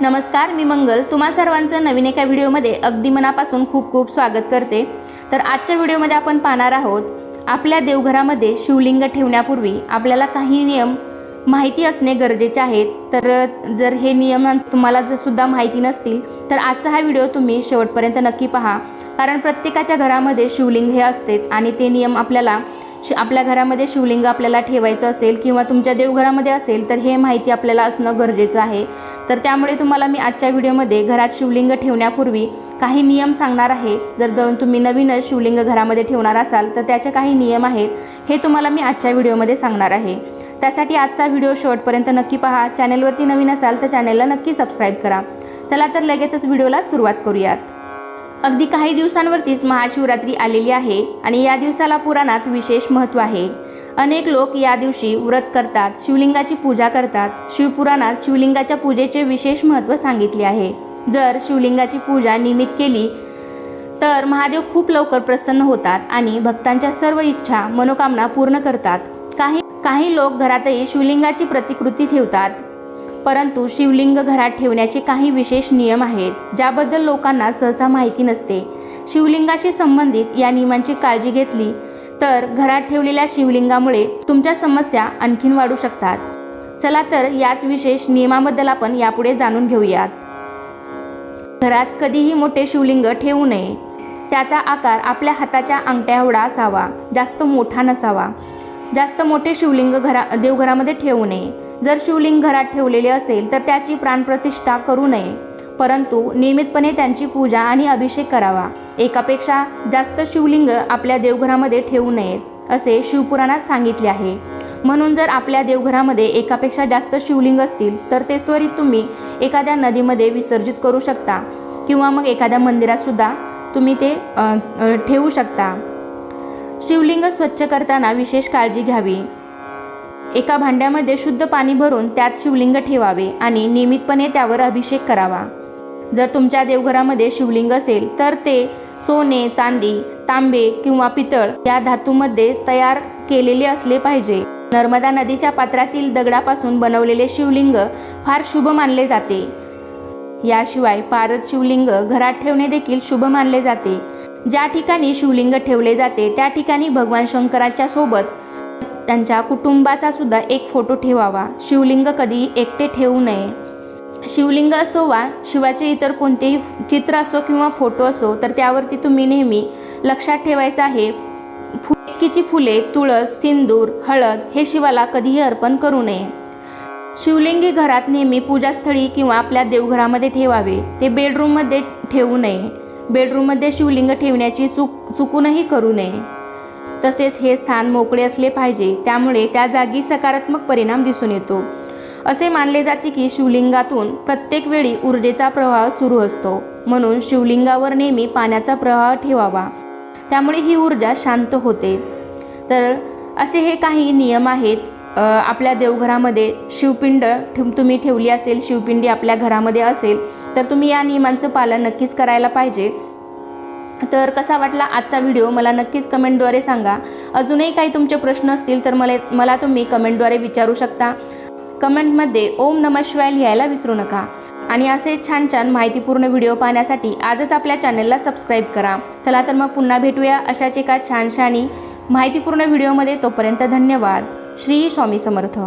नमस्कार मी मंगल. तुम्हा सर्वांचं नवीन एका व्हिडिओमध्ये अगदी मनापासून खूप खूप स्वागत करते. तर आजच्या व्हिडिओमध्ये आपण पाहणार आहोत आपल्या देवघरामध्ये शिवलिंग ठेवण्यापूर्वी आपल्याला काही नियम माहिती असणे गरजेचे आहेत. तर जर हे नियम तुम्हाला जर सुद्धा माहिती नसतील तर आजचा हा व्हिडिओ तुम्ही शेवटपर्यंत नक्की पहा. कारण प्रत्येकाच्या घरामध्ये शिवलिंग हे असते आणि ते नियम आपल्याला शि आपल्या घरामध्ये शिवलिंग आपल्याला ठेवायचं असेल किंवा तुमच्या देवघरामध्ये असेल तर हे माहिती आपल्याला असणं गरजेचं आहे. तर त्यामुळे तुम्हाला मी आजच्या व्हिडिओमध्ये घरात शिवलिंग ठेवण्यापूर्वी काही नियम सांगणार आहे. जर तुम्ही नवीनच शिवलिंग घरामध्ये ठेवणार असाल तर त्याचे काही नियम आहेत हे तुम्हाला मी आजच्या व्हिडिओमध्ये सांगणार आहे. त्यासाठी आजचा व्हिडिओ शेवटपर्यंत नक्की पहा. चॅनेलवरती नवीन असाल तर चॅनेलला नक्की सबस्क्राईब करा. चला तर लगेचच व्हिडिओला सुरुवात करूयात. अगदी काही दिवसांवरतीच महाशिवरात्री आलेली आहे आणि या दिवसाला पुराणात विशेष महत्त्व आहे. अनेक लोक या दिवशी व्रत करतात शिवलिंगाची पूजा करतात. शिवपुराणात शिवलिंगाच्या पूजेचे विशेष महत्त्व सांगितले आहे. जर शिवलिंगाची पूजा नियमित केली तर महादेव खूप लवकर प्रसन्न होतात आणि भक्तांच्या सर्व इच्छा मनोकामना पूर्ण करतात. काही काही लोक घरातही शिवलिंगाची प्रतिकृती ठेवतात. परंतु शिवलिंग घरात ठेवण्याचे काही विशेष नियम आहेत ज्याबद्दल लोकांना सहसा माहिती नसते. शिवलिंगाशी संबंधित या नियमांची काळजी घेतली तर घरात ठेवलेल्या शिवलिंगामुळे तुमच्या समस्या आणखीन वाढू शकतात. चला तर याच विशेष नियमाबद्दल आपण यापुढे जाणून घेऊयात. घरात कधीही मोठे शिवलिंग ठेवू नये. त्याचा आकार आपल्या हाताच्या अंगठ्या एवढा असावा जास्त मोठा नसावा. जास्त मोठे शिवलिंग घरा देवघरामध्ये ठेवू नये. जर शिवलिंग घरात ठेवलेले असेल तर त्याची प्राणप्रतिष्ठा करू नये. परंतु नियमितपणे त्यांची पूजा आणि अभिषेक करावा. एकापेक्षा जास्त शिवलिंग आपल्या देवघरामध्ये ठेवू नयेत असे शिवपुराणात सांगितले आहे. म्हणून जर आपल्या देवघरामध्ये एकापेक्षा जास्त शिवलिंग असतील तर ते त्वरित तुम्ही एखाद्या नदीमध्ये विसर्जित करू शकता किंवा मग एखाद्या मंदिरातसुद्धा तुम्ही ते ठेवू शकता. शिवलिंग स्वच्छ करताना विशेष काळजी घ्यावी. एका भांड्यामध्ये शुद्ध पाणी भरून त्यात शिवलिंग ठेवावे आणि नियमितपणे त्यावर अभिषेक करावा. जर तुमच्या देवघरामध्ये शिवलिंग असेल तर ते सोने चांदी तांबे किंवा पितळ या धातूमध्ये तयार केलेले असले पाहिजे. नर्मदा नदीच्या पात्रातील दगडापासून बनवलेले शिवलिंग फार शुभ मानले जाते. याशिवाय पारद शिवलिंग घरात ठेवणे देखील शुभ मानले जाते. ज्या ठिकाणी शिवलिंग ठेवले जाते त्या ठिकाणी भगवान शंकराच्या सोबत त्यांच्या कुटुंबाचा सुद्धा एक फोटो ठेवावा. शिवलिंग कधीही एकटे ठेवू नये. शिवलिंग असो वा शिवाचे इतर कोणतेही चित्र असो किंवा फोटो असो तर त्यावरती तुम्ही नेहमी लक्षात ठेवायचं आहे. फुटकीची फुले तुळस सिंदूर हळद हे शिवाला कधीही अर्पण करू नये. शिवलिंगी घरात नेहमी पूजास्थळी किंवा आपल्या देवघरामध्ये ठेवावे. ते बेडरूममध्ये ठेवू नये. बेडरूममध्ये शिवलिंग ठेवण्याची चूक चुकूनही करू नये. तसेच हे स्थान मोकळे असले पाहिजे त्यामुळे त्या जागी सकारात्मक परिणाम दिसून येतो. असे मानले जाते की शिवलिंगातून प्रत्येक वेळी ऊर्जेचा प्रवाह सुरू असतो म्हणून शिवलिंगावर नेहमी पाण्याचा प्रवाह ठेवावा. त्यामुळे ही ऊर्जा शांत होते. तर असे हे काही नियम आहेत. आपल्या देवघरामध्ये शिवपिंड ठेव तुम्ही ठेवली असेल शिवपिंडी आपल्या घरामध्ये असेल तर तुम्ही या नियमांचं पालन नक्कीच करायला पाहिजे. तर कसा वाटला आजचा व्हिडिओ? मला नक्कीच कमेंटद्वारे सांगा. अजूनही काही तुमचे प्रश्न असतील तर मला मला तुम्ही कमेंटद्वारे विचारू शकता. कमेंटमध्ये ओम नम शिवाय लिहायला विसरू नका. आणि असे छान छान माहितीपूर्ण व्हिडिओ पाहण्यासाठी आजच आपल्या चॅनलला सबस्क्राईब करा. चला तर मग पुन्हा भेटूया अशाच एका छानशानी माहितीपूर्ण व्हिडिओमध्ये. तोपर्यंत धन्यवाद. श्री स्वामी समर्थ.